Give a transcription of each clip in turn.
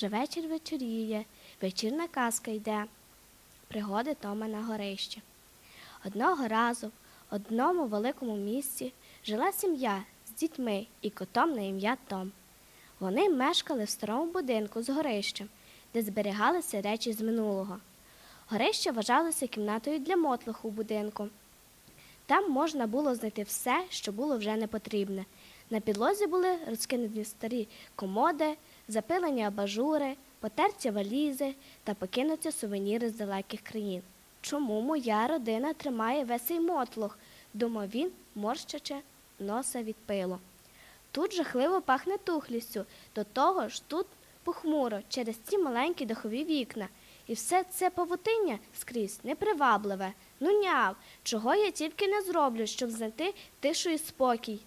Вже вечір вечоріє, вечірна казка йде. Пригоди Тома на горищі. Одного разу в одному великому місті жила сім'я з дітьми і котом на ім'я Том. Вони мешкали в старому будинку з горищем, де зберігалися речі з минулого. Горище вважалося кімнатою для мотлоху у будинку. Там можна було знайти все, що було вже не потрібне. На підлозі були розкинені старі комоди, запилені абажури, потерті валізи та покинуті сувеніри з далеких країн. Чому моя родина тримає весь цей мотлох? думав він, морщачи носа від пилу. Тут жахливо пахне тухлістю, до того ж тут похмуро через ці маленькі дахові вікна. І все це павутиння скрізь непривабливе. Ну няв, чого я тільки не зроблю, щоб знайти тишу і спокій.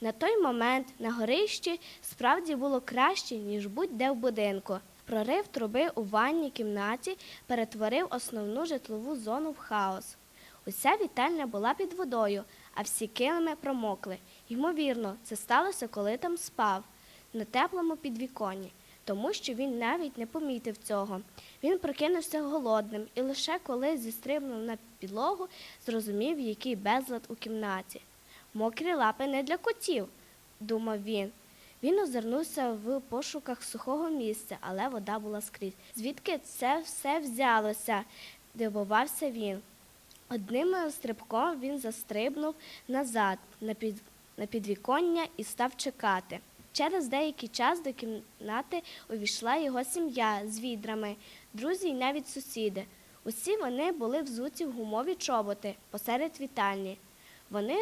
На той момент на горищі справді було краще, ніж будь-де в будинку. Прорив труби у ванній кімнаті перетворив основну житлову зону в хаос. Уся вітальня була під водою, а всі килими промокли. Ймовірно, це сталося, коли там спав на теплому підвіконні, тому що він навіть не помітив цього. Він прокинувся голодним і лише коли зістрибнув на підлогу, зрозумів, який безлад у кімнаті. Мокрі лапи не для котів, думав він. Він озирнувся в пошуках сухого місця, але вода була скрізь. Звідки це все взялося? дивувався він. Одним стрибком він застрибнув назад на, під, на підвіконня і став чекати. Через деякий час до кімнати увійшла його сім'я з відрами, друзі й навіть сусіди. Усі вони були взуті в гумові чоботи посеред вітальні. Вони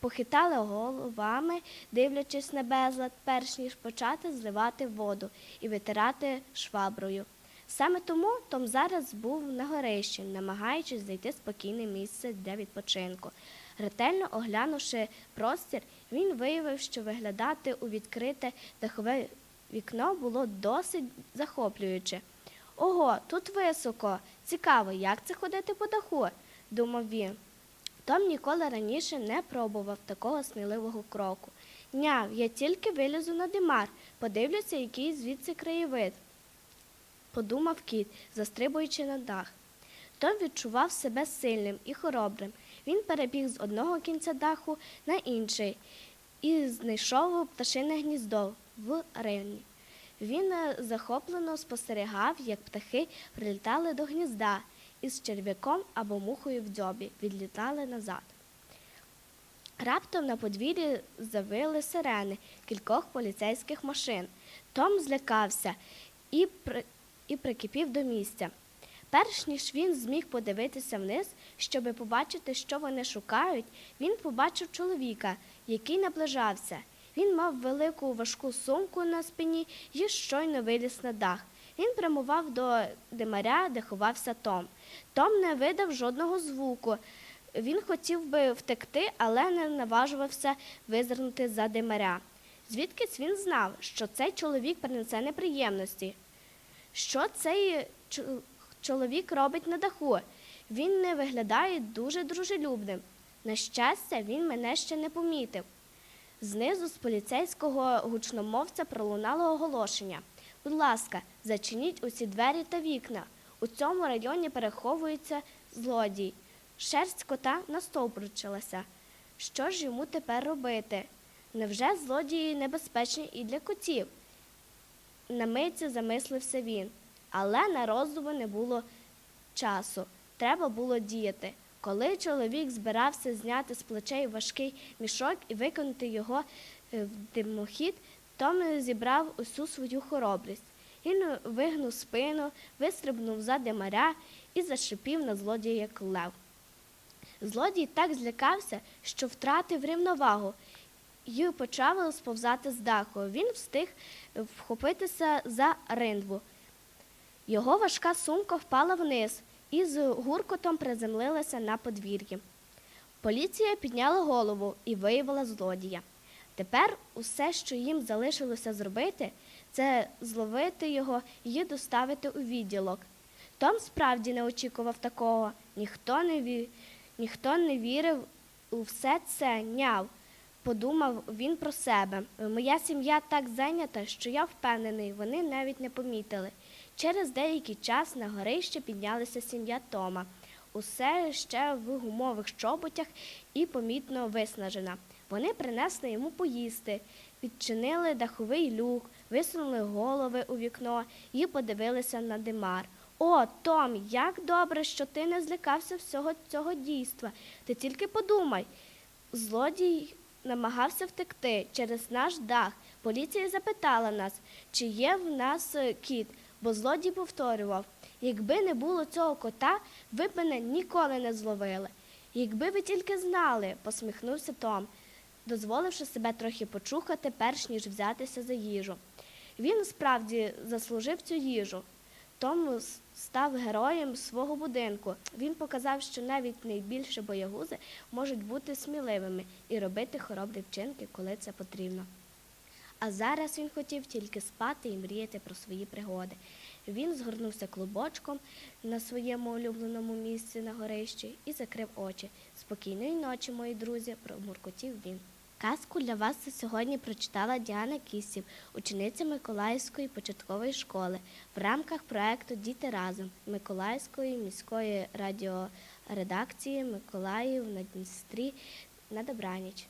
похитали головами, дивлячись на безлад, перш ніж почати зливати воду і витирати шваброю. Саме тому Том зараз був на горищі, намагаючись знайти спокійне місце для відпочинку. Ретельно оглянувши простір, він виявив, що виглядати у відкрите дахове вікно було досить захоплююче. Ого, тут високо. Цікаво, як це ходити по даху, думав він. Том ніколи раніше не пробував такого сміливого кроку. Няв, я тільки вилізу на димар, подивлюся, який звідси краєвид, подумав кіт, застрибуючи на дах. Том відчував себе сильним і хоробрим. Він перебіг з одного кінця даху на інший і знайшов пташине гніздо в районі. Він е, захоплено спостерігав, як птахи прилітали до гнізда і з черв'яком або мухою в дзьобі відлітали назад. Раптом на подвір'ї завили сирени кількох поліцейських машин. Том злякався і, при... і прикипів до місця. Перш ніж він зміг подивитися вниз, щоби побачити, що вони шукають, він побачив чоловіка, який наближався. Він мав велику важку сумку на спині і щойно виліз на дах. Він прямував до димаря, де ховався Том. Том не видав жодного звуку. Він хотів би втекти, але не наважувався визирнути за димаря. Звідкись він знав, що цей чоловік принесе неприємності. Що цей чоловік робить на даху? Він не виглядає дуже дружелюбним. На щастя, він мене ще не помітив. Знизу з поліцейського гучномовця пролунало оголошення. Будь ласка, зачиніть усі двері та вікна. У цьому районі переховується злодій. Шерсть кота настовбурчилася. Що ж йому тепер робити? Невже злодії небезпечні і для котів? На миті замислився він, але на роздуми не було часу. Треба було діяти. Коли чоловік збирався зняти з плечей важкий мішок і виконати його е, в димохід, Том зібрав усю свою хоробрість. Він вигнув спину, вистрибнув за димаря і зашипів на злодія як лев. Злодій так злякався, що втратив рівновагу і почав сповзати з даху. Він встиг вхопитися за риндву. Його важка сумка впала вниз і з гуркотом приземлилася на подвір'ї. Поліція підняла голову і виявила злодія. Тепер усе, що їм залишилося зробити, це зловити його і доставити у відділок. Том справді не очікував такого. Ніхто не, ві... Ніхто не вірив у все це, няв. подумав він про себе. Моя сім'я так зайнята, що я впевнений, вони навіть не помітили. Через деякий час на горище піднялася сім'я Тома. Усе ще в гумових чоботях і помітно виснажена. Вони принесли йому поїсти, відчинили даховий люк, висунули голови у вікно і подивилися на димар. О, Том, як добре, що ти не злякався всього цього дійства. Ти тільки подумай. Злодій намагався втекти через наш дах. Поліція запитала нас, чи є в нас е, кіт, бо злодій повторював: якби не було цього кота, ви б мене ніколи не зловили. Якби ви тільки знали, посміхнувся Том, дозволивши себе трохи почухати, перш ніж взятися за їжу. Він справді заслужив цю їжу. Том став героєм свого будинку. Він показав, що навіть найбільші боягузи можуть бути сміливими і робити хоробрі вчинки, коли це потрібно. А зараз він хотів тільки спати і мріяти про свої пригоди. Він згорнувся клубочком на своєму улюбленому місці на горищі і закрив очі. Спокійної ночі, мої друзі, промуркотів він. Казку для вас сьогодні прочитала Діана Кісів, учениця Миколаївської початкової школи в рамках проекту Діти разом Миколаївської міської радіоредакції Миколаїв на Дністрі на добраніч.